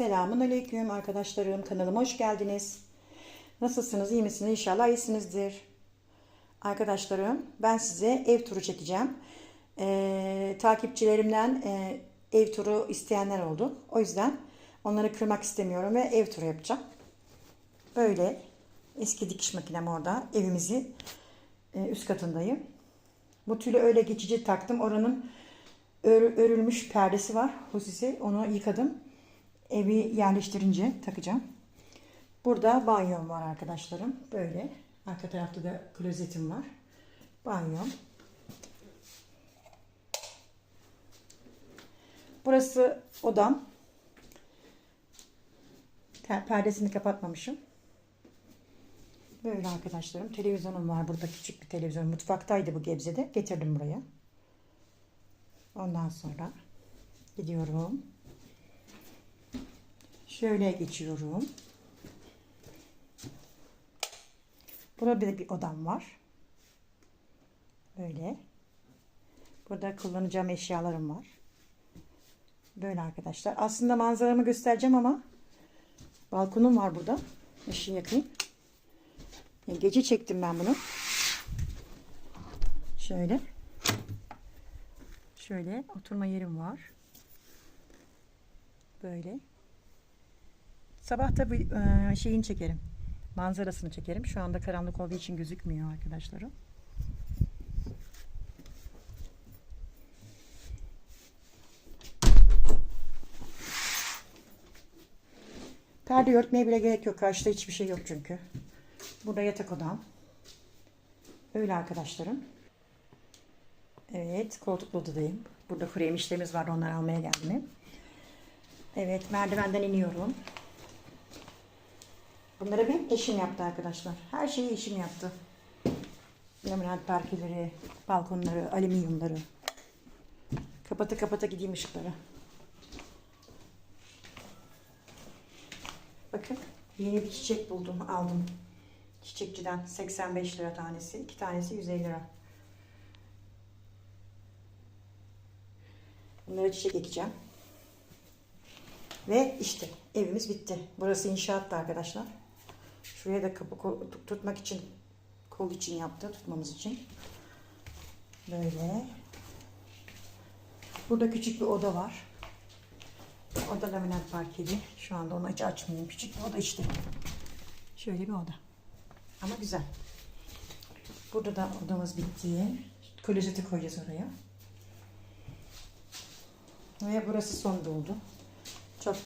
Selamun Aleyküm arkadaşlarım. Kanalıma hoş geldiniz. Nasılsınız? iyi misiniz? İnşallah iyisinizdir. Arkadaşlarım ben size ev turu çekeceğim. Ee, takipçilerimden e, ev turu isteyenler oldu. O yüzden onları kırmak istemiyorum ve ev turu yapacağım. Böyle eski dikiş makinem orada. Evimizi e, üst katındayım. Bu tülü öyle geçici taktım. Oranın ör- örülmüş perdesi var. Husisi onu yıkadım. Evi yerleştirince takacağım. Burada banyom var arkadaşlarım. Böyle. Arka tarafta da klozetim var. Banyom. Burası odam. Perdesini kapatmamışım. Böyle arkadaşlarım. Televizyonum var. Burada küçük bir televizyon. Mutfaktaydı bu Gebze'de. Getirdim buraya. Ondan sonra gidiyorum. Şöyle geçiyorum. Burada bir, bir odam var. Böyle. Burada kullanacağım eşyalarım var. Böyle arkadaşlar. Aslında manzaramı göstereceğim ama balkonum var burada. Işığı yakayım. Gece çektim ben bunu. Şöyle. Şöyle oturma yerim var. Böyle. Sabah da bir e, şeyini çekerim. Manzarasını çekerim. Şu anda karanlık olduğu için gözükmüyor arkadaşlarım. Perde örtmeye bile gerek yok. Karşıda hiçbir şey yok çünkü. Burada yatak odam. Öyle arkadaşlarım. Evet, koltuklu odadayım. Burada kuru yemişlerimiz var, onları almaya geldim. Evet, merdivenden iniyorum. Bunları benim eşim yaptı arkadaşlar. Her şeyi eşim yaptı. Laminat parkeleri, balkonları, alüminyumları. Kapata kapata gideyim ışıkları. Bakın yeni bir çiçek buldum, aldım. Çiçekçiden 85 lira tanesi. iki tanesi 150 lira. Bunlara çiçek ekeceğim. Ve işte evimiz bitti. Burası inşaattı arkadaşlar. Şuraya da kapı tutmak için kol için yaptı. Tutmamız için. Böyle. Burada küçük bir oda var. Oda laminat parkeli. Şu anda onu hiç açmayayım. Küçük bir oda işte. Şöyle bir oda. Ama güzel. Burada da odamız bitti. Klozeti koyacağız oraya. Ve burası son doldu.